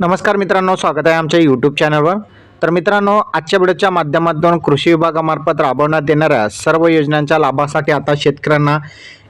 नमस्कार मित्रांनो स्वागत आहे आमच्या यूट्यूब चॅनलवर तर मित्रांनो आजच्या व्हिडिओच्या माध्यमातून कृषी विभागामार्फत राबवण्यात येणाऱ्या सर्व योजनांच्या लाभासाठी आता शेतकऱ्यांना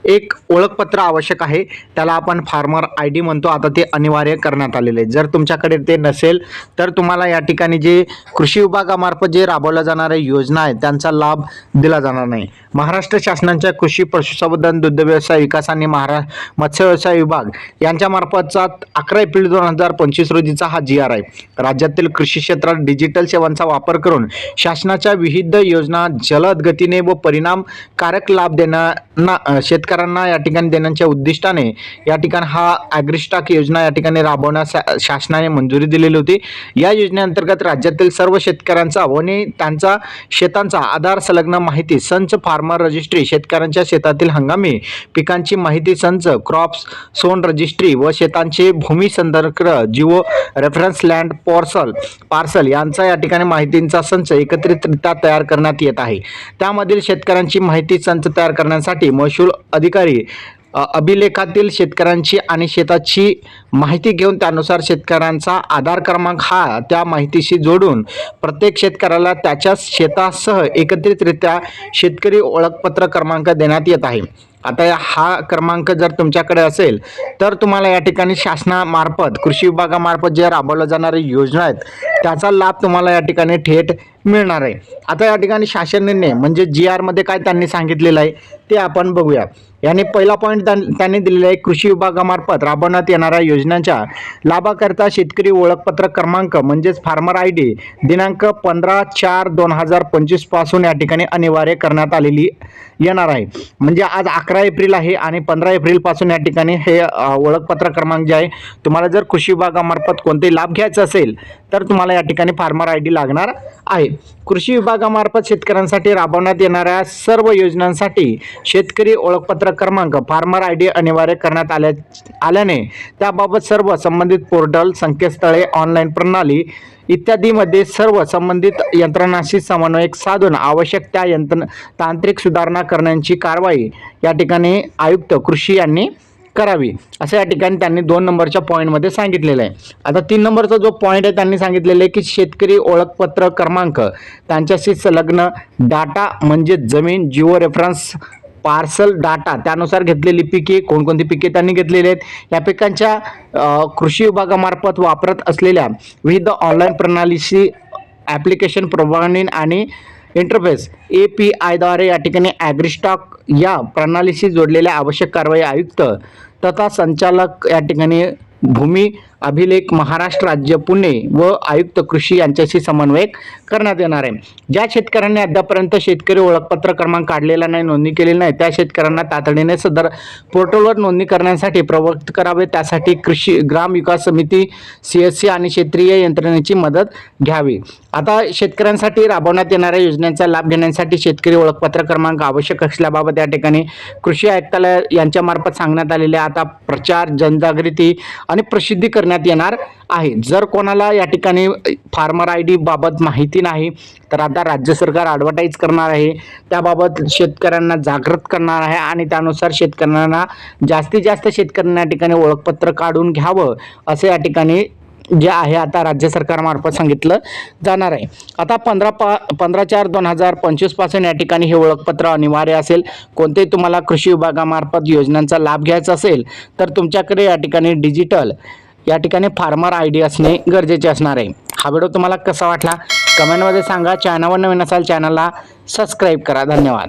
एक ओळखपत्र आवश्यक आहे. त्याला आपण फार्मर आय डी म्हणतो. आता ते अनिवार्य करण्यात आलेले आहे जर तुमच्याकडे ते नसेल तर तुम्हाला या ठिकाणी जे कृषी विभागामार्फत जे राबवल्या जाणाऱ्या योजना आहेत त्यांचा लाभ दिला जाणार नाही. महाराष्ट्र शासनाच्या कृषी पशुसंवर्धन दुग्ध व्यवसाय विकास आणि महारा मत्स्य व्यवसाय विभाग यांच्यामार्फतचा अकरा एप्रिल दोन हजार पंचवीस रोजीचा हा जी आर आहे राज्यातील कृषी क्षेत्रात डिजिटल सेवांचा वापर करून शासनाच्या विविध योजना जलद गतीने व परिणामकारक लाभ देण्याना शेतकऱ्यांना शेतकऱ्यांना या ठिकाणी देण्याच्या उद्दिष्टाने या ठिकाणी हा ॲग्रिस्टाक योजना या ठिकाणी राबवण्यास शासनाने मंजुरी दिलेली होती. या योजनेअंतर्गत राज्यातील सर्व शेतकऱ्यांचा आणि त्यांचा शेतांचा आधार संलग्न माहिती संच फार्मर रजिस्ट्री शेतकऱ्यांच्या शेतातील हंगामी पिकांची माहिती संच क्रॉप्स सोन रजिस्ट्री व शेतांचे भूमी संदर्भ geo reference land parcel parcel यांचा या ठिकाणी माहितींचा संच एकत्रितरित्या तयार करण्यात येत आहे. त्यामधील शेतकऱ्यांची माहिती संच तयार करण्यासाठी महसूल अधिकारी अभिलेखातील शेतकऱ्यांची आणि शेताची माहिती घेऊन त्यानुसार शेतकऱ्यांचा आधार क्रमांक हा त्या माहितीशी जोडून प्रत्येक शेतकऱ्याला त्याच्या शेतासह एकत्रितरित्या शेतकरी ओळखपत्र क्रमांक देण्यात येत आहे. आता हा क्रमांक जर तुमच्याकडे असेल तर तुम्हाला या ठिकाणी शासनामार्फत कृषी विभागामार्फत जे राबवल्या जाणाऱ्या योजना आहेत त्याचा लाभ तुम्हाला या ठिकाणी थेट मिळणार आहे. आता या ठिकाणी शासन निर्णय म्हणजे जी आरमध्ये काय त्यांनी सांगितलेलं आहे ते आपण बघूया. याने पहिला पॉईंट त्यांनी दिलेला आहे कृषी विभागामार्फत राबवण्यात येणाऱ्या योजनांच्या लाभाकरता शेतकरी ओळखपत्र क्रमांक म्हणजेच फार्मर आय डी दिनांक पंधरा चार दोन हजार पंचवीसपासून या ठिकाणी अनिवार्य करण्यात आलेली येणार आहे. म्हणजे आज अकरा एप्रिल आहे आणि पंधरा एप्रिलपासून या ठिकाणी हे ओळखपत्र क्रमांक जे आहे तुम्हाला जर कृषी विभागामार्फत कोणतेही लाभ घ्यायचा असेल तर तुम्हाला या ठिकाणी फार्मर आय डी लागणार आहे. कृषी विभागामार्फत शेतकऱ्यांसाठी राबवण्यात येणाऱ्या सर्व योजनांसाठी शेतकरी ओळखपत्र क्रमांक फार्मर आय डी अनिवार्य करण्यात आल्या आल्याने त्याबाबत सर्व संबंधित पोर्टल संकेतस्थळे ऑनलाईन प्रणाली इत्यादीमध्ये सर्व संबंधित यंत्रणांशी समन्वय साधून आवश्यक त्या यंत्र तांत्रिक सुधारणा करण्याची कारवाई या ठिकाणी आयुक्त कृषी यांनी करावी. असं या ठिकाणी त्यांनी दोन नंबरच्या पॉईंटमध्ये सांगितलेलं आहे. आता तीन नंबरचा जो पॉईंट आहे त्यांनी सांगितलेलं आहे की शेतकरी ओळखपत्र क्रमांक त्यांच्याशी संलग्न डाटा म्हणजे जमीन जिओ रेफरन्स पार्सल डाटा त्यानुसार घेतलेली पिके कोणकोणती पिके त्यांनी घेतलेली आहेत. या पिकांच्या कृषी विभागामार्फत वापरत असलेल्या विविध ऑनलाईन प्रणालीशी ॲप्लिकेशन प्रमाणे आणि इंटरफेस ए पी आयद्वारे या ठिकाणी ॲग्रिस्टॉक या प्रणालीशी जोडलेल्या आवश्यक कारवाई आयुक्त तथा संचालक या ठिकाणी भूमी अभिलेख महाराष्ट्र राज्य पुणे व आयुक्त कृषी यांच्याशी समन्वयक करण्यात येणार आहे. ज्या शेतकऱ्यांनी अद्यापर्यंत शेतकरी ओळखपत्र क्रमांक काढलेला नाही नोंदणी केलेली नाही त्या शेतकऱ्यांना तातडीने सदर पोर्टलवर नोंदणी करण्यासाठी प्रवृत्त करावे. त्यासाठी कृषी ग्राम विकास समिती सी एस सी आणि क्षेत्रीय यंत्रणेची मदत घ्यावी. आता शेतकऱ्यांसाठी राबवण्यात येणाऱ्या योजनांचा लाभ घेण्यासाठी शेतकरी ओळखपत्र क्रमांक आवश्यक असल्याबाबत या ठिकाणी कृषी आयुक्तालय यांच्यामार्फत सांगण्यात आलेले आता प्रचार जनजागृती आणि प्रसिद्धी करण्यात येणार आहे. जर कोणाला या ठिकाणी फार्मर आय डी बाबत माहिती नाही तर आता राज्य सरकार ॲडव्हर्टाईज करणार आहे. त्याबाबत शेतकऱ्यांना जागृत करणार आहे आणि त्यानुसार शेतकऱ्यांना जास्तीत जास्त शेतकऱ्यांना या ठिकाणी ओळखपत्र काढून घ्यावं असं या ठिकाणी जे आहे आता राज्य सरकारमार्फत सांगितलं जाणार आहे. आता पंधरा पा पंधरा चार दोन हजार पंचवीसपासून या ठिकाणी हे ओळखपत्र अनिवार्य असेल. कोणतेही तुम्हाला कृषी विभागामार्फत योजनांचा लाभ घ्यायचा असेल तर तुमच्याकडे या ठिकाणी डिजिटल या ठिकाणी फार्मर आय डी असणे गरजेचे असणार आहे. हा व्हिडिओ तुम्हाला कसा वाटला? कमेंटमध्ये सांगा. चॅनलवर नवीन असाल चॅनलला सबस्क्राईब करा. धन्यवाद.